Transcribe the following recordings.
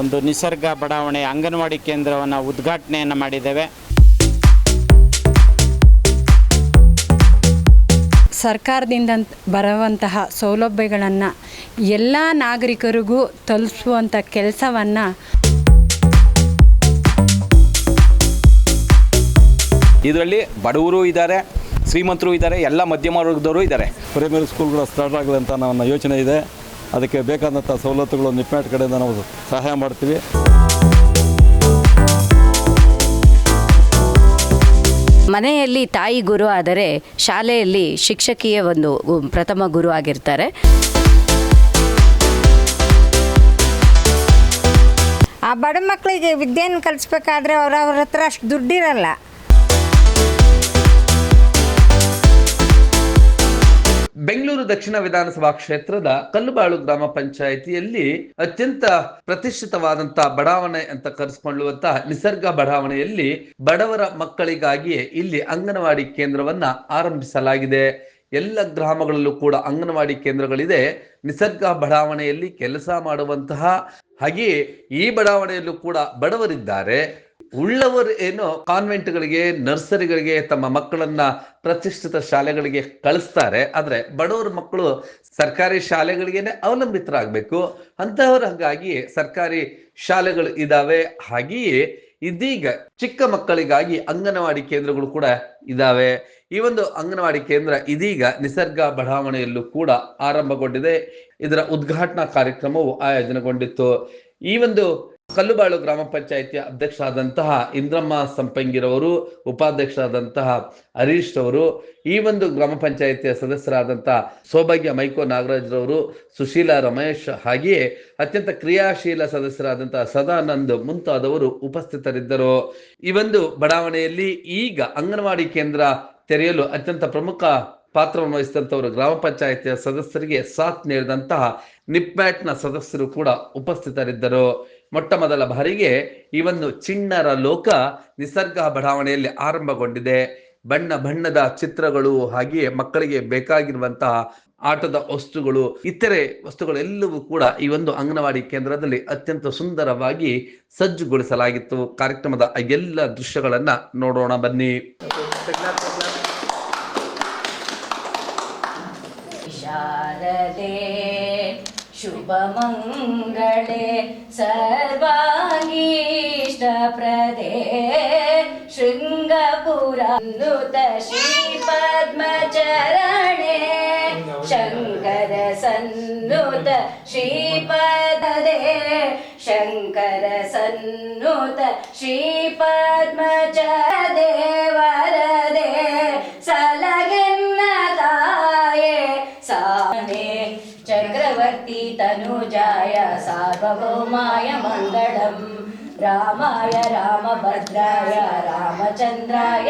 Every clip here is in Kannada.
ಒಂದು ನಿಸರ್ಗ ಬಡಾವಣೆ ಅಂಗನವಾಡಿ ಕೇಂದ್ರವನ್ನು ಉದ್ಘಾಟನೆಯನ್ನು ಮಾಡಿದ್ದೇವೆ. ಸರ್ಕಾರದಿಂದ ಬರುವಂತಹ ಸೌಲಭ್ಯಗಳನ್ನು ಎಲ್ಲ ನಾಗರಿಕರಿಗೂ ತಲುಪಿಸುವಂಥ ಕೆಲಸವನ್ನು ಇದರಲ್ಲಿ ಬಡವರು ಇದ್ದಾರೆ ಶ್ರೀಮಂತರು ಇದ್ದಾರೆ ಎಲ್ಲ ಮಧ್ಯಮ ವರ್ಗದವರು ಇದ್ದಾರೆ. ಪ್ರೈಮರಿ ಸ್ಕೂಲ್ಗಳು ಸ್ಟಾರ್ಟ್ ಆಗಲಿ ಅಂತ ನನ್ನ ಯೋಚನೆ ಇದೆ. ಅದಕ್ಕೆ ಬೇಕಾದಂಥ ಸವಲತ್ತುಗಳು ನಿಪ್ಮ್ಯಾಟ್ ಕಡೆಯಿಂದ ನಾವು ಸಹಾಯ ಮಾಡ್ತೀವಿ. ಮನೆಯಲ್ಲಿ ತಾಯಿ ಗುರು ಆದರೆ ಶಾಲೆಯಲ್ಲಿ ಶಿಕ್ಷಕಿಯ ಒಂದು ಪ್ರಥಮ ಗುರು ಆಗಿರ್ತಾರೆ. ಆ ಬಡ ಮಕ್ಕಳಿಗೆ ವಿದ್ಯೆಯನ್ನು ಕಲಿಸ್ಬೇಕಾದ್ರೆ ಅವ್ರ ಅವ್ರ ಹತ್ರ ಅಷ್ಟು ದುಡ್ಡಿರಲ್ಲ. ದಕ್ಷಿಣ ವಿಧಾನಸಭಾ ಕ್ಷೇತ್ರದ ಕಲ್ಲುಬಾಳು ಗ್ರಾಮ ಪಂಚಾಯಿತಿಯಲ್ಲಿ ಅತ್ಯಂತ ಪ್ರತಿಷ್ಠಿತವಾದಂತ ಬಡಾವಣೆ ಅಂತ ಕರೆಸಿಕೊಳ್ಳುವಂತಹ ನಿಸರ್ಗ ಬಡಾವಣೆಯಲ್ಲಿ ಬಡವರ ಮಕ್ಕಳಿಗಾಗಿಯೇ ಇಲ್ಲಿ ಅಂಗನವಾಡಿ ಕೇಂದ್ರವನ್ನ ಆರಂಭಿಸಲಾಗಿದೆ. ಎಲ್ಲ ಗ್ರಾಮಗಳಲ್ಲೂ ಕೂಡ ಅಂಗನವಾಡಿ ಕೇಂದ್ರಗಳಿದೆ. ನಿಸರ್ಗ ಬಡಾವಣೆಯಲ್ಲಿ ಕೆಲಸ ಮಾಡುವಂತಹ ಹಾಗೆಯೇ ಈ ಬಡಾವಣೆಯಲ್ಲೂ ಕೂಡ ಬಡವರಿದ್ದಾರೆ. ಉಳ್ಳವರು ಏನು ಕಾನ್ವೆಂಟ್ಗಳಿಗೆ, ನರ್ಸರಿಗಳಿಗೆ, ತಮ್ಮ ಮಕ್ಕಳನ್ನ ಪ್ರತಿಷ್ಠಿತ ಶಾಲೆಗಳಿಗೆ ಕಳಿಸ್ತಾರೆ. ಆದ್ರೆ ಬಡವರ ಮಕ್ಕಳು ಸರ್ಕಾರಿ ಶಾಲೆಗಳಿಗೇನೆ ಅವಲಂಬಿತರಾಗಬೇಕು. ಹಾಗಾಗಿ ಸರ್ಕಾರಿ ಶಾಲೆಗಳು ಇದಾವೆ. ಹಾಗೆಯೇ ಇದೀಗ ಚಿಕ್ಕ ಮಕ್ಕಳಿಗಾಗಿ ಅಂಗನವಾಡಿ ಕೇಂದ್ರಗಳು ಕೂಡ ಇದಾವೆ. ಈ ಒಂದು ಅಂಗನವಾಡಿ ಕೇಂದ್ರ ಇದೀಗ ನಿಸರ್ಗ ಬಡಾವಣೆಯಲ್ಲೂ ಕೂಡ ಆರಂಭಗೊಂಡಿದೆ. ಇದರ ಉದ್ಘಾಟನಾ ಕಾರ್ಯಕ್ರಮವು ಆಯೋಜನೆಗೊಂಡಿತ್ತು. ಈ ಒಂದು ಕಲ್ಲುಬಾಳು ಗ್ರಾಮ ಪಂಚಾಯಿತಿಯ ಅಧ್ಯಕ್ಷರಾದಂತಹ ಇಂದ್ರಮ್ಮ ಸಂಪಂಗಿರವರು, ಉಪಾಧ್ಯಕ್ಷರಾದಂತಹ ಹರೀಶ್ ಅವರು ಈ ಒಂದು ಗ್ರಾಮ ಪಂಚಾಯಿತಿಯ ಸದಸ್ಯರಾದಂತಹ ಸೌಭಾಗ್ಯ ಮೈಕೋ ನಾಗರಾಜ್ರವರು, ಸುಶೀಲಾ ರಮೇಶ್ ಹಾಗೆಯೇ ಅತ್ಯಂತ ಕ್ರಿಯಾಶೀಲ ಸದಸ್ಯರಾದಂತಹ ಸದಾನಂದ್ ಮುಂತಾದವರು ಉಪಸ್ಥಿತರಿದ್ದರು. ಈ ಒಂದು ಬಡಾವಣೆಯಲ್ಲಿ ಈಗ ಅಂಗನವಾಡಿ ಕೇಂದ್ರ ತೆರೆಯಲು ಅತ್ಯಂತ ಪ್ರಮುಖ ಪಾತ್ರವನ್ನು ವಹಿಸಿದಂಥವರು ಗ್ರಾಮ ಪಂಚಾಯಿತಿಯ ಸದಸ್ಯರಿಗೆ ಸಾಥ್ ನೀಡಿದಂತಹ ನಿಪ್ಮ್ಯಾಟ್ನ ಸದಸ್ಯರು ಕೂಡ ಉಪಸ್ಥಿತರಿದ್ದರು. ಮೊಟ್ಟ ಮೊದಲ ಬಾರಿಗೆ ಈ ಒಂದು ಚಿಣ್ಣರ ಲೋಕ ನಿಸರ್ಗ ಬಡಾವಣೆಯಲ್ಲಿ ಆರಂಭಗೊಂಡಿದೆ. ಬಣ್ಣ ಬಣ್ಣದ ಚಿತ್ರಗಳು ಹಾಗೆಯೇ ಮಕ್ಕಳಿಗೆ ಬೇಕಾಗಿರುವಂತಹ ಆಟದ ವಸ್ತುಗಳು, ಇತರೆ ವಸ್ತುಗಳೆಲ್ಲವೂ ಕೂಡ ಈ ಒಂದು ಅಂಗನವಾಡಿ ಕೇಂದ್ರದಲ್ಲಿ ಅತ್ಯಂತ ಸುಂದರವಾಗಿ ಸಜ್ಜುಗೊಳಿಸಲಾಗಿತ್ತು. ಕಾರ್ಯಕ್ರಮದ ಎಲ್ಲ ದೃಶ್ಯಗಳನ್ನ ನೋಡೋಣ ಬನ್ನಿ. ಶಾರದೆ ಶುಭಮಂಗಳೆ. ಸರ್ವಾಂಗೀಷ್ಟಪ್ರದೆ ಶೃಂಗಪುರ ನುತ ಶ್ರೀ ಪದ್ಮಚರಣೆ ಶಂಕರ ಸನ್ನುತ ಶ್ರೀಪದೇ ಶಂಕರ ತನುಜಾಯ ಸಾರ್ವಭೌಮಾಯ ಮಂಗಳಂ. ರಾಮಾಯ ರಾಮಭದ್ರಾಯ ರಾಮಚಂದ್ರಾಯ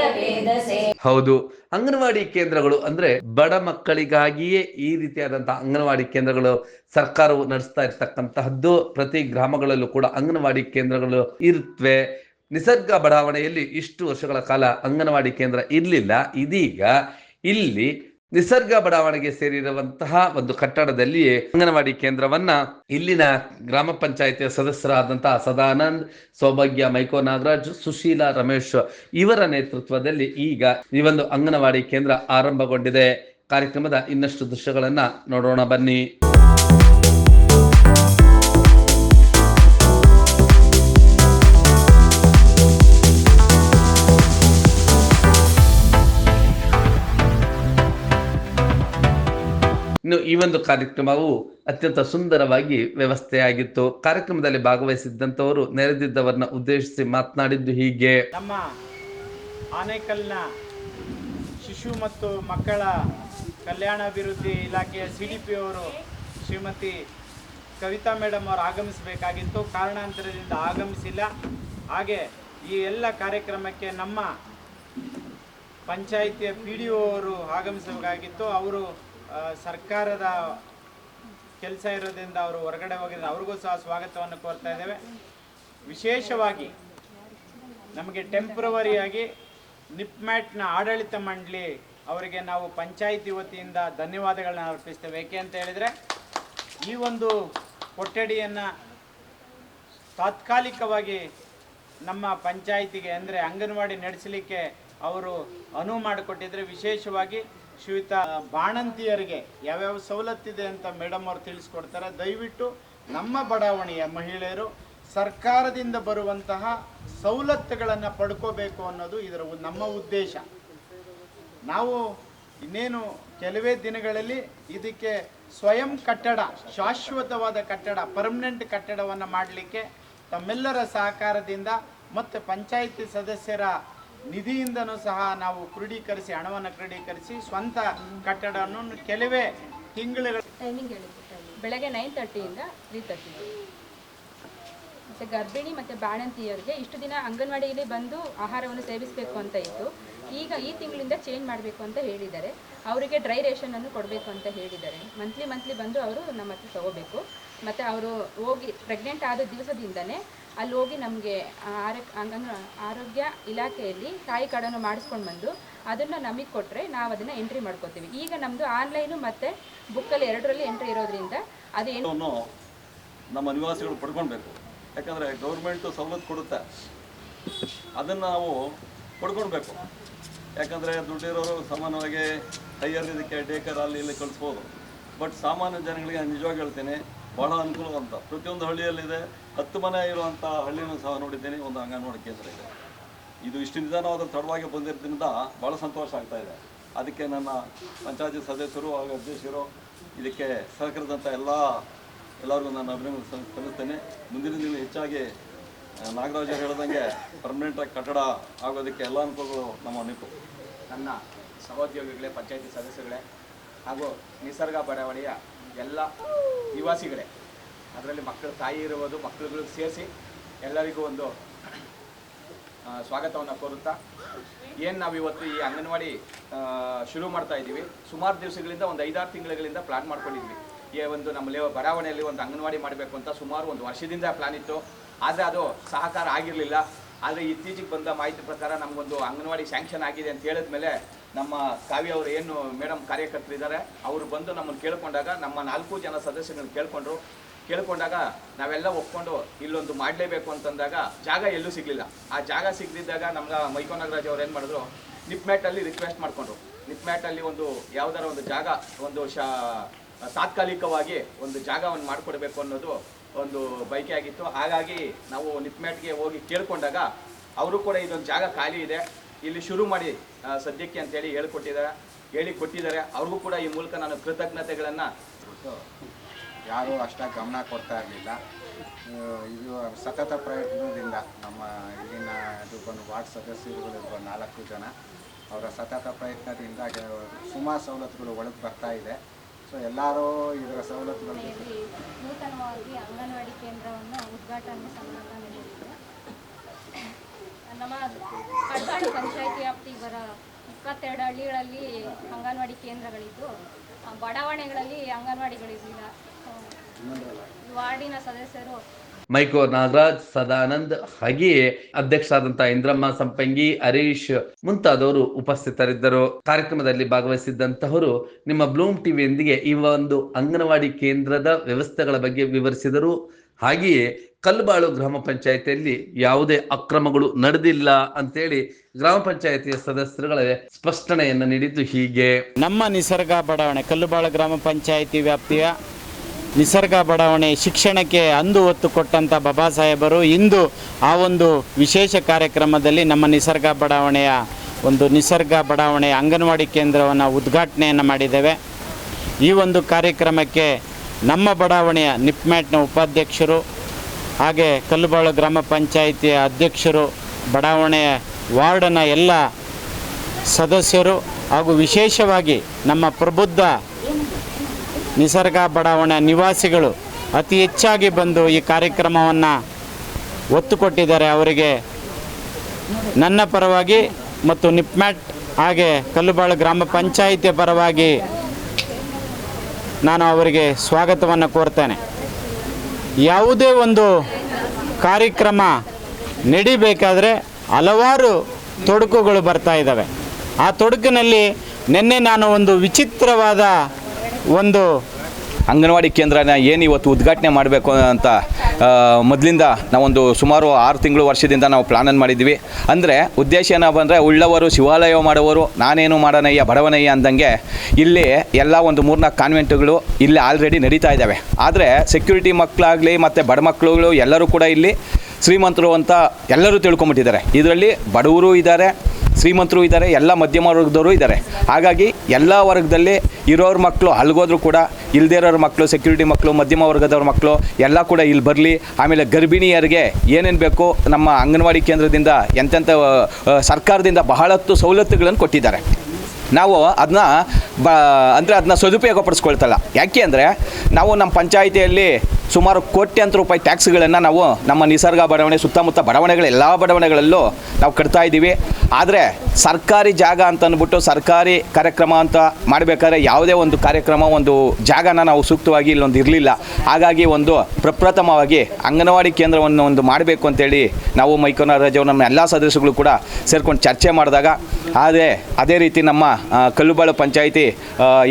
ಹೌದು, ಅಂಗನವಾಡಿ ಕೇಂದ್ರಗಳು ಅಂದ್ರೆ ಬಡ ಮಕ್ಕಳಿಗಾಗಿಯೇ ಈ ರೀತಿಯಾದಂತಹ ಅಂಗನವಾಡಿ ಕೇಂದ್ರಗಳು ಸರ್ಕಾರವು ನಡೆಸ್ತಾ ಇರ್ತಕ್ಕಂತಹದ್ದು. ಪ್ರತಿ ಗ್ರಾಮಗಳಲ್ಲೂ ಕೂಡ ಅಂಗನವಾಡಿ ಕೇಂದ್ರಗಳು ಇರುತ್ತವೆ ನಿಸರ್ಗ ಬಡಾವಣೆಯಲ್ಲಿ ಇಷ್ಟು ವರ್ಷಗಳ ಕಾಲ ಅಂಗನವಾಡಿ ಕೇಂದ್ರ ಇರಲಿಲ್ಲ. ಇದೀಗ ಇಲ್ಲಿ ನಿಸರ್ಗ ಬಡಾವಣೆಗೆ ಸೇರಿರುವಂತಹ ಒಂದು ಕಟ್ಟಡದಲ್ಲಿಯೇ ಅಂಗನವಾಡಿ ಕೇಂದ್ರವನ್ನ ಇಲ್ಲಿನ ಗ್ರಾಮ ಪಂಚಾಯತಿಯ ಸದಸ್ಯರಾದಂತಹ ಸದಾನಂದ್, ಸೌಭಾಗ್ಯ, ಮೈಕೋ ನಾಗರಾಜ್, ಸುಶೀಲಾ, ರಮೇಶ್ ಇವರ ನೇತೃತ್ವದಲ್ಲಿ ಈಗ ಈ ಒಂದು ಅಂಗನವಾಡಿ ಕೇಂದ್ರ ಆರಂಭಗೊಂಡಿದೆ. ಕಾರ್ಯಕ್ರಮದ ಇನ್ನಷ್ಟು ದೃಶ್ಯಗಳನ್ನ ನೋಡೋಣ ಬನ್ನಿ. ಇನ್ನು ಈ ಒಂದು ಕಾರ್ಯಕ್ರಮವು ಅತ್ಯಂತ ಸುಂದರವಾಗಿ ವ್ಯವಸ್ಥೆಯಾಗಿತ್ತು. ಕಾರ್ಯಕ್ರಮದಲ್ಲಿ ಭಾಗವಹಿಸಿದ್ದಂಥವರು ನೆರೆದಿದ್ದವರನ್ನ ಉದ್ದೇಶಿಸಿ ಮಾತನಾಡಿದ್ದು ಹೀಗೆ. ನಮ್ಮ ಆನೇಕಲ್ನ ಶಿಶು ಮತ್ತು ಮಕ್ಕಳ ಕಲ್ಯಾಣಾಭಿವೃದ್ಧಿ ಇಲಾಖೆಯ ಸಿ ಅವರು ಶ್ರೀಮತಿ ಕವಿತಾ ಮೇಡಮ್ ಅವರು ಆಗಮಿಸಬೇಕಾಗಿತ್ತು. ಕಾರಣಾಂತರದಿಂದ ಆಗಮಿಸಿಲ್ಲ. ಹಾಗೆ ಈ ಎಲ್ಲ ಕಾರ್ಯಕ್ರಮಕ್ಕೆ ನಮ್ಮ ಪಂಚಾಯಿತಿಯ ಪಿ ಡಿ ಅವರು ಆಗಮಿಸಬೇಕಾಗಿತ್ತು. ಅವರು ಸರ್ಕಾರದ ಕೆಲಸ ಇರೋದ್ರಿಂದ ಅವರು ಹೊರಗಡೆ ಹೋಗಿದ್ರೆ ಅವ್ರಿಗೂ ಸಹ ಸ್ವಾಗತವನ್ನು ಕೋರ್ತಾ ಇದ್ದೇವೆ. ವಿಶೇಷವಾಗಿ ನಮಗೆ ಟೆಂಪ್ರವರಿಯಾಗಿ ನಿಪ್ಮ್ಯಾಟ್ನ ಆಡಳಿತ ಮಂಡಳಿ ಅವರಿಗೆ ನಾವು ಪಂಚಾಯಿತಿ ವತಿಯಿಂದ ಧನ್ಯವಾದಗಳನ್ನ ಅರ್ಪಿಸ್ತೇವೆ. ಏಕೆ ಅಂತ ಹೇಳಿದರೆ ಈ ಒಂದು ಕೊಠಡಿಯನ್ನು ತಾತ್ಕಾಲಿಕವಾಗಿ ನಮ್ಮ ಪಂಚಾಯಿತಿಗೆ ಅಂದರೆ ಅಂಗನವಾಡಿ ನಡೆಸಲಿಕ್ಕೆ ಅವರು ಅನುವು ಮಾಡಿಕೊಟ್ಟಿದ್ರೆ ವಿಶೇಷವಾಗಿ ಶ್ರೀಯುತ ಬಾಣಂತಿಯರಿಗೆ ಯಾವ್ಯಾವ ಸವಲತ್ತಿದೆ ಅಂತ ಮೇಡಮ್ ಅವರು ತಿಳಿಸ್ಕೊಡ್ತಾರೆ. ದಯವಿಟ್ಟು ನಮ್ಮ ಬಡಾವಣೆಯ ಮಹಿಳೆಯರು ಸರ್ಕಾರದಿಂದ ಬರುವಂತಹ ಸವಲತ್ತುಗಳನ್ನು ಪಡ್ಕೋಬೇಕು ಅನ್ನೋದು ಇದರ ನಮ್ಮ ಉದ್ದೇಶ. ನಾವು ಇನ್ನೇನು ಕೆಲವೇ ದಿನಗಳಲ್ಲಿ ಇದಕ್ಕೆ ಸ್ವಯಂ ಕಟ್ಟಡ, ಶಾಶ್ವತವಾದ ಕಟ್ಟಡ ಪರ್ಮನೆಂಟ್ ಕಟ್ಟಡವನ್ನು ಮಾಡಲಿಕ್ಕೆ ತಮ್ಮೆಲ್ಲರ ಸಹಕಾರದಿಂದ ಮತ್ತು ಪಂಚಾಯಿತಿ ಸದಸ್ಯರ ನಿಧಿಯಿಂದನೂ ಸಹ ನಾವು ಕ್ರೋಢೀಕರಿಸಿ ಹಣವನ್ನು ಕ್ರೋಢೀಕರಿಸಿ ಸ್ವಂತ ಕಟ್ಟಡವನ್ನು ಕೆಲವೇ ತಿಂಗಳುಗಳ ಟೈಮಿಂಗ್ ಹೇಳಿದ್ದು ಬೆಳಗ್ಗೆ ನೈನ್ ತರ್ಟಿಯಿಂದ ತ್ರೀ ತರ್ಟಿ ಮತ್ತು ಗರ್ಭಿಣಿ ಮತ್ತು ಬಾಣಂತಿಯರಿಗೆ ಇಷ್ಟು ದಿನ ಅಂಗನವಾಡಿಯಲ್ಲಿ ಬಂದು ಆಹಾರವನ್ನು ಸೇವಿಸಬೇಕು ಅಂತ ಇತ್ತು. ಈಗ ಈ ತಿಂಗಳಿಂದ ಚೇಂಜ್ ಮಾಡಬೇಕು ಅಂತ ಹೇಳಿದ್ದಾರೆ. ಅವರಿಗೆ ಡ್ರೈ ರೇಷನನ್ನು ಕೊಡಬೇಕು ಅಂತ ಹೇಳಿದ್ದಾರೆ. ಮಂತ್ಲಿ ಮಂತ್ಲಿ ಬಂದು ಅವರು ನಮ್ಮ ಹತ್ರ ತಗೋಬೇಕು. ಮತ್ತು ಅವರು ಹೋಗಿ ಪ್ರೆಗ್ನೆಂಟ್ ಆದ ದಿವಸದಿಂದನೇ ಅಲ್ಲಿ ಹೋಗಿ ನಮಗೆ ಆರೋಗ್ಯ, ಹಂಗಂದ್ರೆ ಆರೋಗ್ಯ ಇಲಾಖೆಯಲ್ಲಿ ತಾಯಿ ಕಾರ್ಡನ್ನು ಮಾಡಿಸ್ಕೊಂಡು ಬಂದು ಅದನ್ನು ನಮಗೆ ಕೊಟ್ಟರೆ ನಾವು ಅದನ್ನು ಎಂಟ್ರಿ ಮಾಡ್ಕೋತೀವಿ. ಈಗ ನಮ್ಮದು ಆನ್ಲೈನು ಮತ್ತು ಬುಕ್ಕಲ್ಲಿ ಎರಡರಲ್ಲಿ ಎಂಟ್ರಿ ಇರೋದ್ರಿಂದ ಅದು ಎಂಟ್ರಿ ನಮ್ಮ ನಿವಾಸಿಗಳು ಪಡ್ಕೊಳ್ಬೇಕು. ಯಾಕಂದರೆ ಗೌರ್ಮೆಂಟು ಸವಲತ್ತು ಕೊಡುತ್ತೆ. ಅದನ್ನು ನಾವು ಪಡ್ಕೊಳ್ಬೇಕು. ಯಾಕಂದರೆ ದುಡ್ಡಿರೋರು ಸಾಮಾನ್ಯವಾಗಿ ಹೈಯರ್ ಇದಕ್ಕೆ ಡೇಕರ್ ಅಲ್ಲಿ ಇಲ್ಲಿ ಕಳಿಸ್ಬೋದು. ಬಟ್ ಸಾಮಾನ್ಯ ಜನಗಳಿಗೆ ನಿಜವಾಗಿ ಹೇಳ್ತೀನಿ ಬಹಳ ಅನುಕೂಲವಂತ. ಪ್ರತಿಯೊಂದು ಹಳ್ಳಿಯಲ್ಲಿದೆ. ಹತ್ತು ಮನೆ ಇರುವಂಥ ಹಳ್ಳಿನೂ ಸಹ ನೋಡಿದ್ದೀನಿ. ಒಂದು ಅಂಗನವಾಡಿ ಕೇಂದ್ರ ಇದೆ. ಇದು ಇಷ್ಟು ನಿಧಾನವಾದ ತಡವಾಗಿ ಬಂದಿರೋದ್ರಿಂದ ಭಾಳ ಸಂತೋಷ ಆಗ್ತಾ ಇದೆ. ಅದಕ್ಕೆ ನನ್ನ ಪಂಚಾಯತ್ ಸದಸ್ಯರು ಹಾಗೂ ಅಧ್ಯಕ್ಷರು ಇದಕ್ಕೆ ಸಹಕರಿಸಿದಂಥ ಎಲ್ಲ, ಎಲ್ಲರಿಗೂ ನಾನು ಅಭಿನಂದನೆ ಸಲ್- ಸಲ್ಲಿಸ್ತೇನೆ. ಮುಂದಿನ ದಿನ ಹೆಚ್ಚಾಗಿ ನಾಗರಾಜರು ನಾಗರಾಜ್ ಅವರು ಹೇಳ್ದಂಗೆ ಪರ್ಮನೆಂಟಾಗಿ ಕಟ್ಟಡ ಆಗೋದಕ್ಕೆ ಎಲ್ಲ ಅನುಕೂಲಗಳು ನಮ್ಮ ನಿಪು ನನ್ನ ಸಹೋದ್ಯೋಗಿಗಳೇ, ಪಂಚಾಯತಿ ಸದಸ್ಯಗಳೇ ಹಾಗೂ ನಿಸರ್ಗ ಬಡಾವಣೆಯ ಎಲ್ಲ ನಿವಾಸಿಗಳೇ. ಅದರಲ್ಲಿ ಮಕ್ಕಳ ತಾಯಿ ಇರುವುದು ಮಕ್ಕಳುಗಳಿಗೆ ಸೇರಿಸಿ ಎಲ್ಲರಿಗೂ ಒಂದು ಸ್ವಾಗತವನ್ನು ಕೋರುತ್ತಾ, ಏನು ನಾವು ಇವತ್ತು ಈ ಅಂಗನವಾಡಿ ಶುರು ಮಾಡ್ತಾ ಇದ್ದೀವಿ. ಸುಮಾರು ದಿವಸಗಳಿಂದ ಒಂದು ಐದಾರು ತಿಂಗಳುಗಳಿಂದ ಪ್ಲಾನ್ ಮಾಡ್ಕೊಂಡಿದ್ವಿ. ಈ ಒಂದು ನಮ್ಮ ಬಡಾವಣೆಯಲ್ಲಿ ಒಂದು ಅಂಗನವಾಡಿ ಮಾಡಬೇಕು ಅಂತ ಸುಮಾರು ಒಂದು ವರ್ಷದಿಂದ ಪ್ಲಾನ್ ಇತ್ತು. ಆದರೆ ಅದು ಸಹಕಾರ ಆಗಿರಲಿಲ್ಲ. ಆದರೆ ಇತ್ತೀಚೆಗೆ ಬಂದ ಮಾಹಿತಿ ಪ್ರಕಾರ ನಮಗೊಂದು ಅಂಗನವಾಡಿ ಸ್ಯಾಂಕ್ಷನ್ ಆಗಿದೆ ಅಂತ ಹೇಳಿದ ಮೇಲೆ ನಮ್ಮ ಕಾವ್ಯ ಅವರು ಏನು ಮೇಡಮ್ ಕಾರ್ಯಕರ್ತರಿದ್ದಾರೆ ಅವರು ಬಂದು ನಮ್ಮನ್ನು ಕೇಳಿಕೊಂಡಾಗ ನಮ್ಮ ನಾಲ್ಕು ಜನ ಸದಸ್ಯರನ್ನು ಕೇಳಿಕೊಂಡ್ರು. ಕೇಳಿಕೊಂಡಾಗ ನಾವೆಲ್ಲ ಒಪ್ಕೊಂಡು ಇಲ್ಲೊಂದು ಮಾಡಲೇಬೇಕು ಅಂತಂದಾಗ ಜಾಗ ಎಲ್ಲೂ ಸಿಗಲಿಲ್ಲ. ಆ ಜಾಗ ಸಿಗದಿದ್ದಾಗ ನಮ್ಗೆ ಮೈಕೋ ನಾಗರಾಜ್ ಅವ್ರು ಏನು ಮಾಡಿದ್ರು, ನಿಪ್ಮ್ಯಾಟಲ್ಲಿ ರಿಕ್ವೆಸ್ಟ್ ಮಾಡಿಕೊಂಡ್ರು. ನಿಪ್ಮ್ಯಾಟಲ್ಲಿ ಒಂದು ಯಾವುದಾರ ಒಂದು ಜಾಗ, ಒಂದು ಶಾ, ತಾತ್ಕಾಲಿಕವಾಗಿ ಒಂದು ಜಾಗವನ್ನು ಮಾಡಿಕೊಡ್ಬೇಕು ಅನ್ನೋದು ಒಂದು ಬಯಕೆ ಆಗಿತ್ತು. ಹಾಗಾಗಿ ನಾವು ನಿಪ್ಮ್ಯಾಟ್ಗೆ ಹೋಗಿ ಕೇಳಿಕೊಂಡಾಗ ಅವರು ಕೂಡ ಇದೊಂದು ಜಾಗ ಖಾಲಿ ಇದೆ. ಇಲ್ಲಿ ಶುರು ಮಾಡಿ ಸದ್ಯಕ್ಕೆ ಅಂತೇಳಿ ಹೇಳ್ಕೊಟ್ಟಿದ್ದಾರೆ, ಹೇಳಿ ಕೊಟ್ಟಿದ್ದಾರೆ. ಅವ್ರಿಗೂ ಕೂಡ ಈ ಮೂಲಕ ನಾನು ಕೃತಜ್ಞತೆಗಳನ್ನು ಯಾರೂ ಅಷ್ಟಾಗಿ ಗಮನ ಕೊಡ್ತಾ ಇರಲಿಲ್ಲ. ಇದು ಸತತ ಪ್ರಯತ್ನದಿಂದ ನಮ್ಮ ಇಲ್ಲಿನ ಇದು ಬಂದು ವಾರ್ಡ್ ಸದಸ್ಯರುಗಳು ನಾಲ್ಕು ಜನ, ಅವರ ಸತತ ಪ್ರಯತ್ನದಿಂದ ಸುಮಾರು ಸವಲತ್ತುಗಳು ಒಳಗೆ ಬರ್ತಾ ಇದೆ. ಸೊ ಎಲ್ಲರೂ ಇದರ ಸವಲತ್ತುಗಳು ನೂತನವಾಗಿ ಅಂಗನವಾಡಿ ಕೇಂದ್ರವನ್ನು ಉದ್ಘಾಟನೆ ಸಮಾರಂಭ ನಮ್ಮ ಕಡ್ಬಾಡಿ ಪಂಚಾಯತಿ ವ್ಯಾಪ್ತಿಗೆ ಬರ ಇಪ್ಪತ್ತೆರಡು ಹಳ್ಳಿಗಳಲ್ಲಿ ಅಂಗನವಾಡಿ ಕೇಂದ್ರಗಳಿದ್ದು ಬಡಾವಣೆಗಳಲ್ಲಿ ಅಂಗನವಾಡಿಗಳಿರಲಿಲ್ಲ ವಾರ್ಡಿನ ಸದಸ್ಯರು ಮೈಕೋ ನಾಗರಾಜ್, ಸದಾನಂದ್, ಹಾಗೆಯೇ ಅಧ್ಯಕ್ಷರಾದಂತಹ ಇಂದ್ರಮ್ಮ, ಸಂಪಂಗಿ, ಹರೀಶ್ ಮುಂತಾದವರು ಉಪಸ್ಥಿತರಿದ್ದರು. ಕಾರ್ಯಕ್ರಮದಲ್ಲಿ ಭಾಗವಹಿಸಿದ್ದಂತಹವರು ನಿಮ್ಮ ಬ್ಲೂಮ್ ಟಿವಿಯೊಂದಿಗೆ ಈ ಒಂದು ಅಂಗನವಾಡಿ ಕೇಂದ್ರದ ವ್ಯವಸ್ಥೆಗಳ ಬಗ್ಗೆ ವಿವರಿಸಿದರು. ಹಾಗೆಯೇ ಕಲ್ಬಾಳು ಗ್ರಾಮ ಪಂಚಾಯತಿಯಲ್ಲಿ ಯಾವುದೇ ಅಕ್ರಮಗಳು ನಡೆದಿಲ್ಲ ಅಂತೇಳಿ ಗ್ರಾಮ ಪಂಚಾಯತಿಯ ಸದಸ್ಯರುಗಳೇ ಸ್ಪಷ್ಟನೆಯನ್ನು ನೀಡಿದ್ದು ಹೀಗೆ. ನಮ್ಮ ನಿಸರ್ಗ ಬಡಾವಣೆ, ಕಲ್ಲುಬಾಳು ಗ್ರಾಮ ಪಂಚಾಯಿತಿ ವ್ಯಾಪ್ತಿಯ ನಿಸರ್ಗ ಬಡಾವಣೆ ಶಿಕ್ಷಣಕ್ಕೆ ಅಂದು ಒತ್ತು ಕೊಟ್ಟಂಥ ಬಾಬಾ ಸಾಹೇಬರು ಇಂದು ಆ ಒಂದು ವಿಶೇಷ ಕಾರ್ಯಕ್ರಮದಲ್ಲಿ ನಮ್ಮ ನಿಸರ್ಗ ಬಡಾವಣೆಯ ಒಂದು ನಿಸರ್ಗ ಬಡಾವಣೆಯ ಅಂಗನವಾಡಿ ಕೇಂದ್ರವನ್ನು ಉದ್ಘಾಟನೆಯನ್ನು ಮಾಡಿದ್ದೇವೆ. ಈ ಒಂದು ಕಾರ್ಯಕ್ರಮಕ್ಕೆ ನಮ್ಮ ಬಡಾವಣೆಯ ನಿಪ್ಮ್ಯಾಟ್ನ ಉಪಾಧ್ಯಕ್ಷರು ಹಾಗೆ ಕಲ್ಲುಬಾಳು ಗ್ರಾಮ ಪಂಚಾಯಿತಿಯ ಅಧ್ಯಕ್ಷರು, ಬಡಾವಣೆಯ ವಾರ್ಡನ ಎಲ್ಲ ಸದಸ್ಯರು ಹಾಗೂ ವಿಶೇಷವಾಗಿ ನಮ್ಮ ಪ್ರಬುದ್ಧ ನಿಸರ್ಗ ಬಡಾವಣೆ ನಿವಾಸಿಗಳು ಅತಿ ಹೆಚ್ಚಾಗಿ ಬಂದು ಈ ಕಾರ್ಯಕ್ರಮವನ್ನು ಒತ್ತು ಕೊಟ್ಟಿದ್ದಾರೆ ಅವರಿಗೆ ನನ್ನ ಪರವಾಗಿ ಮತ್ತು ನಿಪ್ಮ್ಯಾಟ್ ಹಾಗೆ ಕಲ್ಲುಬಾಳು ಗ್ರಾಮ ಪಂಚಾಯಿತಿಯ ಪರವಾಗಿ ನಾನು ಅವರಿಗೆ ಸ್ವಾಗತವನ್ನು ಕೋರ್ತೇನೆ. ಯಾವುದೇ ಒಂದು ಕಾರ್ಯಕ್ರಮ ನಡಿಬೇಕಾದರೆ ಹಲವಾರು ತೊಡಕುಗಳು ಬರ್ತಾ ಇದ್ದಾವೆ. ಆ ತೊಡಕಿನಲ್ಲಿ ನಿನ್ನೆ ನಾನು ಒಂದು ವಿಚಿತ್ರವಾದ ಒಂದು ಅಂಗನವಾಡಿ ಕೇಂದ್ರನ ಏನು ಇವತ್ತು ಉದ್ಘಾಟನೆ ಮಾಡಬೇಕು ಅಂತ ಮೊದಲಿಂದ ನಾವೊಂದು ಸುಮಾರು ಆರು ತಿಂಗಳು ವರ್ಷದಿಂದ ನಾವು ಪ್ಲಾನನ್ನು ಮಾಡಿದ್ವಿ. ಅಂದರೆ ಉದ್ದೇಶ ಏನಪ್ಪ ಬಂದರೆ ಉಳ್ಳವರು ಶಿವಾಲಯ ಮಾಡುವವರು, ನಾನೇನು ಮಾಡೋಣಯ್ಯ ಬಡವನಯ್ಯ ಅಂದಂಗೆ ಇಲ್ಲಿ ಎಲ್ಲ ಒಂದು ಮೂರ್ನಾಲ್ಕು ಕಾನ್ವೆಂಟ್ಗಳು ಇಲ್ಲಿ ಆಲ್ರೆಡಿ ನಡೀತಾ ಇದ್ದಾವೆ. ಆದರೆ ಸೆಕ್ಯೂರಿಟಿ ಮಕ್ಕಳಾಗಲಿ ಮತ್ತು ಬಡ ಮಕ್ಕಳುಗಳು ಎಲ್ಲರೂ ಕೂಡ ಇಲ್ಲಿ ಶ್ರೀಮಂತರು ಅಂತ ಎಲ್ಲರೂ ತಿಳ್ಕೊಂಬಿಟ್ಟಿದ್ದಾರೆ. ಇದರಲ್ಲಿ ಬಡವರು ಇದ್ದಾರೆ ಶ್ರೀಮಂತರು ಇದ್ದಾರೆ, ಎಲ್ಲ ಮಧ್ಯಮ ವರ್ಗದವರು ಇದ್ದಾರೆ. ಹಾಗಾಗಿ ಎಲ್ಲ ವರ್ಗದಲ್ಲಿ ಇರೋರ ಮಕ್ಕಳು ಅಲ್ಗೋದ್ರು ಕೂಡ ಇಲ್ಲದೇ ಇರೋರ ಮಕ್ಕಳು ಸೆಕ್ಯೂರಿಟಿ ಮಕ್ಕಳು ಮಧ್ಯಮ ವರ್ಗದವ್ರ ಮಕ್ಕಳು ಎಲ್ಲ ಕೂಡ ಇಲ್ಲಿ ಬರಲಿ. ಆಮೇಲೆ ಗರ್ಭಿಣಿಯರಿಗೆ ಏನೇನು ಬೇಕು ನಮ್ಮ ಅಂಗನವಾಡಿ ಕೇಂದ್ರದಿಂದ ಎಂತೆಂಥ ಸರ್ಕಾರದಿಂದ ಬಹಳಷ್ಟು ಸವಲತ್ತುಗಳನ್ನು ಕೊಟ್ಟಿದ್ದಾರೆ. ನಾವು ಅದನ್ನ ಬ, ಅಂದರೆ ಅದನ್ನ ಸದುಪಯೋಗಪಡಿಸ್ಕೊಳ್ತಲ್ಲ. ಯಾಕೆ ಅಂದರೆ, ನಾವು ನಮ್ಮ ಪಂಚಾಯಿತಿಯಲ್ಲಿ ಸುಮಾರು ಕೋಟ್ಯಂತರ ರೂಪಾಯಿ ಟ್ಯಾಕ್ಸ್ಗಳನ್ನು ನಾವು ನಮ್ಮ ನಿಸರ್ಗ ಬಡಾವಣೆ, ಸುತ್ತಮುತ್ತ ಬಡಾವಣೆಗಳ ಎಲ್ಲ ಬಡಾವಣೆಗಳಲ್ಲೂ ನಾವು ಕಟ್ತಾ ಇದ್ದೀವಿ. ಆದರೆ ಸರ್ಕಾರಿ ಜಾಗ ಅಂತ ಅಂದ್ಬಿಟ್ಟು ಸರ್ಕಾರಿ ಕಾರ್ಯಕ್ರಮ ಅಂತ ಮಾಡಬೇಕಾದ್ರೆ ಯಾವುದೇ ಒಂದು ಕಾರ್ಯಕ್ರಮ, ಒಂದು ಜಾಗನ ನಾವು ಸೂಕ್ತವಾಗಿ ಇಲ್ಲೊಂದು ಇರಲಿಲ್ಲ. ಹಾಗಾಗಿ ಒಂದು ಪ್ರಪ್ರಥಮವಾಗಿ ಅಂಗನವಾಡಿ ಕೇಂದ್ರವನ್ನು ಒಂದು ಮಾಡಬೇಕು ಅಂತೇಳಿ ನಾವು ಮೈಕೋನ ರಾಜವ್ ನಮ್ಮ ಎಲ್ಲ ಸದಸ್ಯಗಳು ಕೂಡ ಸೇರ್ಕೊಂಡು ಚರ್ಚೆ ಮಾಡಿದಾಗ, ಆದರೆ ಅದೇ ರೀತಿ ನಮ್ಮ ಕಲ್ಲುಬಾಳು ಪಂಚಾಯಿತಿ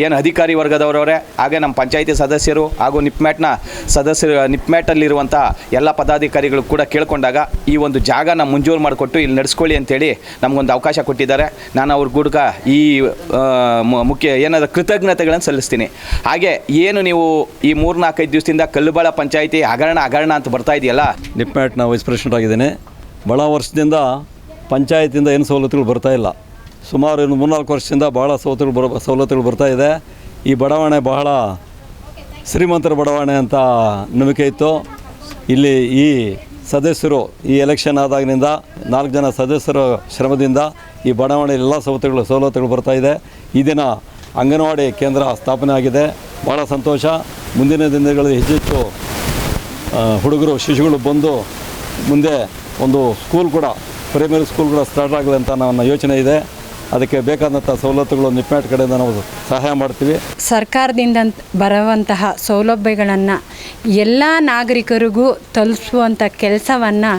ಏನು ಅಧಿಕಾರಿ ವರ್ಗದವರವರೇ, ಹಾಗೆ ನಮ್ಮ ಪಂಚಾಯಿತಿ ಸದಸ್ಯರು ಹಾಗೂ ನಿಪ್ಮ್ಯಾಟ್ನ ಸದಸ್ಯರು ನಿಪ್ಮ್ಯಾಟಲ್ಲಿರುವಂಥ ಎಲ್ಲ ಪದಾಧಿಕಾರಿಗಳು ಕೂಡ ಕೇಳಿಕೊಂಡಾಗ ಈ ಒಂದು ಜಾಗನ ಮುಂಜೂರು ಮಾಡಿಕೊಟ್ಟು ಇಲ್ಲಿ ನಡೆಸ್ಕೊಳ್ಳಿ ಅಂತೇಳಿ ನಮಗೊಂದು ಅವಕಾಶ ಕೊಟ್ಟಿದ್ದಾರೆ ನಾನು ಅವ್ರ ಗುಡ್ಕ ಈ ಮುಖ್ಯ ಏನಾದ ಕೃತಜ್ಞತೆಗಳನ್ನು ಸಲ್ಲಿಸ್ತೀನಿ. ಹಾಗೆ ಏನು ನೀವು ಈ ಮೂರು ನಾಲ್ಕೈದು ದಿವಸದಿಂದ ಕಲ್ಲುಬಾಳ ಪಂಚಾಯಿತಿ ಹಗರಣ ಹಗರಣ ಅಂತ ಬರ್ತಾ ಇದೆಯಲ್ಲ? ನಿಪ್ಮ್ಯಾಟ್ನ ವೈಸ್ ಪ್ರೆಸಿಡೆಂಟ್ ಆಗಿದ್ದೇನೆ. ಭಾಳ ವರ್ಷದಿಂದ ಪಂಚಾಯತಿಯಿಂದ ಏನು ಸವಲತ್ತುಗಳು ಬರ್ತಾ ಇಲ್ಲ. ಸುಮಾರು ಇನ್ನು ಮೂರ್ನಾಲ್ಕು ವರ್ಷದಿಂದ ಭಾಳ ಸವಲತ್ತುಗಳು ಬರ, ಸವಲತ್ತುಗಳು ಬರ್ತಾ ಇದೆ. ಈ ಬಡಾವಣೆ ಬಹಳ ಶ್ರೀಮಂತರ ಬಡಾವಣೆ ಅಂತ ನಂಬಿಕೆ ಇತ್ತು. ಇಲ್ಲಿ ಈ ಸದಸ್ಯರು ಈ ಎಲೆಕ್ಷನ್ ಆದಾಗಿನಿಂದ ನಾಲ್ಕು ಜನ ಸದಸ್ಯರ ಶ್ರಮದಿಂದ ಈ ಬಡಾವಣೆ ಎಲ್ಲ ಸವಲತ್ತುಗಳು ಸವಲತ್ತುಗಳು ಬರ್ತಾ ಇದೆ. ಈ ದಿನ ಅಂಗನವಾಡಿ ಕೇಂದ್ರ ಸ್ಥಾಪನೆ ಆಗಿದೆ. ಭಾಳ ಸಂತೋಷ. ಮುಂದಿನ ದಿನಗಳಲ್ಲಿ ಹೆಚ್ಚೆಚ್ಚು ಹುಡುಗರು, ಶಿಶುಗಳು ಬಂದು ಮುಂದೆ ಒಂದು ಸ್ಕೂಲ್ ಕೂಡ ಪ್ರೈಮರಿ ಸ್ಕೂಲ್ ಕೂಡ ಸ್ಟಾರ್ಟ್ ಆಗಲಿ ಅಂತ ನನ್ನ ಯೋಚನೆ ಇದೆ. ಅದಕ್ಕೆ ಬೇಕಾದಂಥ ಸವಲತ್ತುಗಳು ನಿಪ್ಮ್ಯಾಟ್ ಕಡೆಯಿಂದ ನಾವು ಸಹಾಯ ಮಾಡ್ತೀವಿ. ಸರ್ಕಾರದಿಂದ ಬರುವಂತಹ ಸೌಲಭ್ಯಗಳನ್ನು ಎಲ್ಲ ನಾಗರಿಕರಿಗೂ ತಲುಪಿಸುವಂಥ ಕೆಲಸವನ್ನು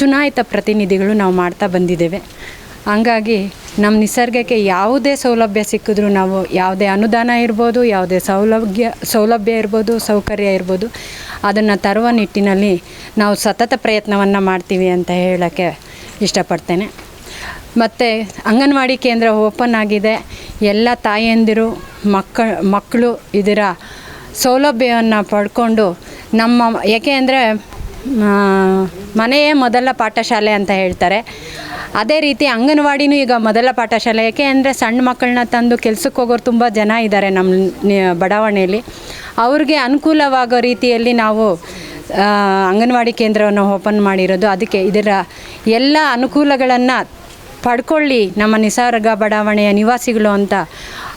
ಚುನಾಯಿತ ಪ್ರತಿನಿಧಿಗಳು ನಾವು ಮಾಡ್ತಾ ಬಂದಿದ್ದೇವೆ. ಹಂಗಾಗಿ ನಮ್ಮ ನಿಸರ್ಗಕ್ಕೆ ಯಾವುದೇ ಸೌಲಭ್ಯ ಸಿಕ್ಕಿದ್ರು ನಾವು ಯಾವುದೇ ಅನುದಾನ ಇರ್ಬೋದು, ಯಾವುದೇ ಸೌಲಭ್ಯ ಸೌಲಭ್ಯ ಇರ್ಬೋದು, ಸೌಕರ್ಯ ಇರ್ಬೋದು, ಅದನ್ನು ತರುವ ನಿಟ್ಟಿನಲ್ಲಿ ನಾವು ಸತತ ಪ್ರಯತ್ನವನ್ನು ಮಾಡ್ತೀವಿ ಅಂತ ಹೇಳೋಕ್ಕೆ ಇಷ್ಟಪಡ್ತೇನೆ. ಮತ್ತು ಅಂಗನವಾಡಿ ಕೇಂದ್ರ ಓಪನ್ ಆಗಿದೆ. ಎಲ್ಲ ತಾಯಂದಿರು, ಮಕ್ಕ, ಮಕ್ಕಳು ಇದರ ಸೌಲಭ್ಯವನ್ನು ಪಡ್ಕೊಂಡು ನಮ್ಮ, ಏಕೆ ಅಂದರೆ ಮನೆಯೇ ಮೊದಲ ಪಾಠಶಾಲೆ ಅಂತ ಹೇಳ್ತಾರೆ. ಅದೇ ರೀತಿ ಅಂಗನವಾಡಿನೂ ಈಗ ಮೊದಲ ಪಾಠಶಾಲೆ. ಯಾಕೆ ಅಂದರೆ ಸಣ್ಣ ಮಕ್ಕಳನ್ನ ತಂದು ಕೆಲ್ಸಕ್ಕೆ ಹೋಗೋರು ತುಂಬ ಜನ ಇದ್ದಾರೆ ನಮ್ಮ ಬಡಾವಣೆಯಲ್ಲಿ. ಅವ್ರಿಗೆ ಅನುಕೂಲವಾಗೋ ರೀತಿಯಲ್ಲಿ ನಾವು ಅಂಗನವಾಡಿ ಕೇಂದ್ರವನ್ನು ಓಪನ್ ಮಾಡಿರೋದು. ಅದಕ್ಕೆ ಇದರ ಎಲ್ಲ ಅನುಕೂಲಗಳನ್ನು ಪಡ್ಕೊಳ್ಳಿ ನಮ್ಮ ನಿಸರ್ಗ ಬಡಾವಣೆಯ ನಿವಾಸಿಗಳು ಅಂತ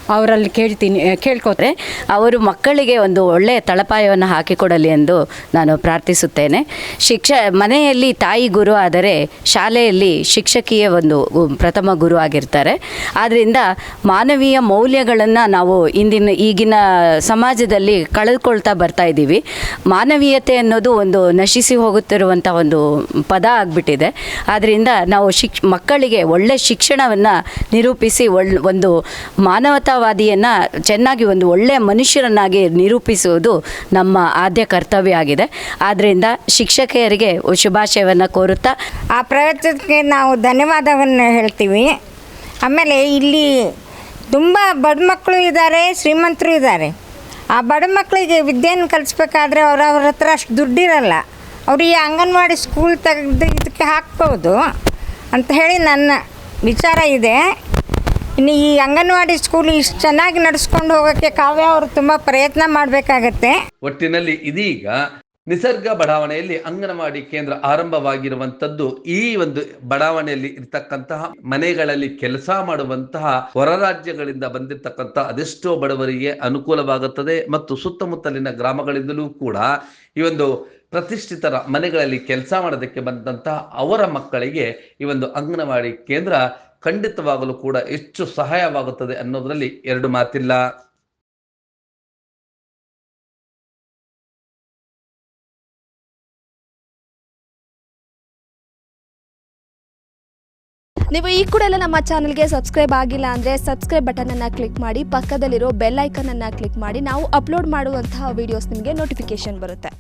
ಅವರಲ್ಲಿ ಕೇಳ್ತೀನಿ ಕೇಳ್ಕೊತಾರೆ ಅವರು ಮಕ್ಕಳಿಗೆ ಒಂದು ಒಳ್ಳೆಯ ತಳಪಾಯವನ್ನು ಹಾಕಿಕೊಡಲಿ ಎಂದು ನಾನು ಪ್ರಾರ್ಥಿಸುತ್ತೇನೆ. ಶಿಕ್ಷ, ಮನೆಯಲ್ಲಿ ತಾಯಿ ಗುರು ಆದರೆ ಶಾಲೆಯಲ್ಲಿ ಶಿಕ್ಷಕಿಯೇ ಒಂದು ಪ್ರಥಮ ಗುರು ಆಗಿರ್ತಾರೆ. ಆದ್ದರಿಂದ ಮಾನವೀಯ ಮೌಲ್ಯಗಳನ್ನು ನಾವು ಇಂದಿನ, ಈಗಿನ ಸಮಾಜದಲ್ಲಿ ಕಳೆದುಕೊಳ್ತಾ ಬರ್ತಾ ಇದ್ದೀವಿ. ಮಾನವೀಯತೆ ಅನ್ನೋದು ಒಂದು ನಶಿಸಿ ಹೋಗುತ್ತಿರುವಂಥ ಒಂದು ಪದ ಆಗಿಬಿಟ್ಟಿದೆ. ಆದ್ದರಿಂದ ನಾವು ಶಿಕ್ಷ, ಮಕ್ಕಳಿಗೆ ಒಳ್ಳೆ ಶಿಕ್ಷಣವನ್ನು ನಿರೂಪಿಸಿ ಒಳ್, ಒಂದು ಮಾನವತಾವಾದಿಯನ್ನು ಚೆನ್ನಾಗಿ ಒಂದು ಒಳ್ಳೆಯ ಮನುಷ್ಯರನ್ನಾಗಿ ನಿರೂಪಿಸುವುದು ನಮ್ಮ ಆದ್ಯ ಕರ್ತವ್ಯ ಆಗಿದೆ. ಆದ್ದರಿಂದ ಶಿಕ್ಷಕಿಯರಿಗೆ ಶುಭಾಶಯವನ್ನು ಕೋರುತ್ತಾ ಆ ಪ್ರವಚನಕ್ಕೆ ನಾವು ಧನ್ಯವಾದವನ್ನು ಹೇಳ್ತೀವಿ. ಆಮೇಲೆ ಇಲ್ಲಿ ತುಂಬ ಬಡ ಮಕ್ಕಳು ಇದ್ದಾರೆ, ಶ್ರೀಮಂತರು ಇದ್ದಾರೆ. ಆ ಬಡ ಮಕ್ಕಳಿಗೆ ವಿದ್ಯೆಯನ್ನು ಕಲಿಸ್ಬೇಕಾದ್ರೆ ಅವ್ರ ಅವ್ರ ಹತ್ರ ಅಷ್ಟು ದುಡ್ಡಿರಲ್ಲ. ಅವರು ಈ ಅಂಗನವಾಡಿ ಸ್ಕೂಲ್ ತೆಗೆದು ಇದಕ್ಕೆ ಹಾಕ್ಬೋದು ಅಂತ ಹೇಳಿ ನನ್ನ ವಿಚಾರ ಇದೆ. ಇನ್ನು ಈ ಅಂಗನವಾಡಿ ಸ್ಕೂಲ್ ಇಷ್ಟು ಚೆನ್ನಾಗಿ ನಡೆಸ್ಕೊಂಡು ಹೋಗೋಕ್ಕೆ ಕಾವ್ಯ ಅವರು ತುಂಬ ಪ್ರಯತ್ನ ಮಾಡಬೇಕಾಗತ್ತೆ. ಒಟ್ಟಿನಲ್ಲಿ ಇದೀಗ ನಿಸರ್ಗ ಬಡಾವಣೆಯಲ್ಲಿ ಅಂಗನವಾಡಿ ಕೇಂದ್ರ ಆರಂಭವಾಗಿರುವಂತದ್ದು ಈ ಒಂದು ಬಡಾವಣೆಯಲ್ಲಿ ಇರ್ತಕ್ಕಂತಹ ಮನೆಗಳಲ್ಲಿ ಕೆಲಸ ಮಾಡುವಂತಹ ಹೊರ ರಾಜ್ಯಗಳಿಂದ ಬಂದಿರತಕ್ಕಂತಹ ಅದೆಷ್ಟೋ ಬಡವರಿಗೆ ಅನುಕೂಲವಾಗುತ್ತದೆ ಮತ್ತು ಸುತ್ತಮುತ್ತಲಿನ ಗ್ರಾಮಗಳಿಂದಲೂ ಕೂಡ ಈ ಒಂದು ಪ್ರತಿಷ್ಠಿತರ ಮನೆಗಳಲ್ಲಿ ಕೆಲಸ ಮಾಡೋದಕ್ಕೆ ಬಂದಂತಹ ಅವರ ಮಕ್ಕಳಿಗೆ ಈ ಒಂದು ಅಂಗನವಾಡಿ ಕೇಂದ್ರ ಖಂಡಿತವಾಗಲು ಕೂಡ ಹೆಚ್ಚು ಸಹಾಯವಾಗುತ್ತದೆ ಅನ್ನೋದರಲ್ಲಿ ಎರಡು ಮಾತಿಲ್ಲ. ನೀವು ಈ ಕೂಡ ಎಲ್ಲ ನಮ್ಮ ಚಾನಲ್ಗೆ ಸಬ್ಸ್ಕ್ರೈಬ್ ಆಗಿಲ್ಲ ಅಂದರೆ ಸಬ್ಸ್ಕ್ರೈಬ್ ಬಟನನ್ನು ಕ್ಲಿಕ್ ಮಾಡಿ, ಪಕ್ಕದಲ್ಲಿರೋ ಬೆಲ್ ಐಕನನ್ನು ಕ್ಲಿಕ್ ಮಾಡಿ, ನಾವು ಅಪ್ಲೋಡ್ ಮಾಡುವಂತಹ ವೀಡಿಯೋಸ್ ನಿಮಗೆ ನೋಟಿಫಿಕೇಶನ್ ಬರುತ್ತೆ.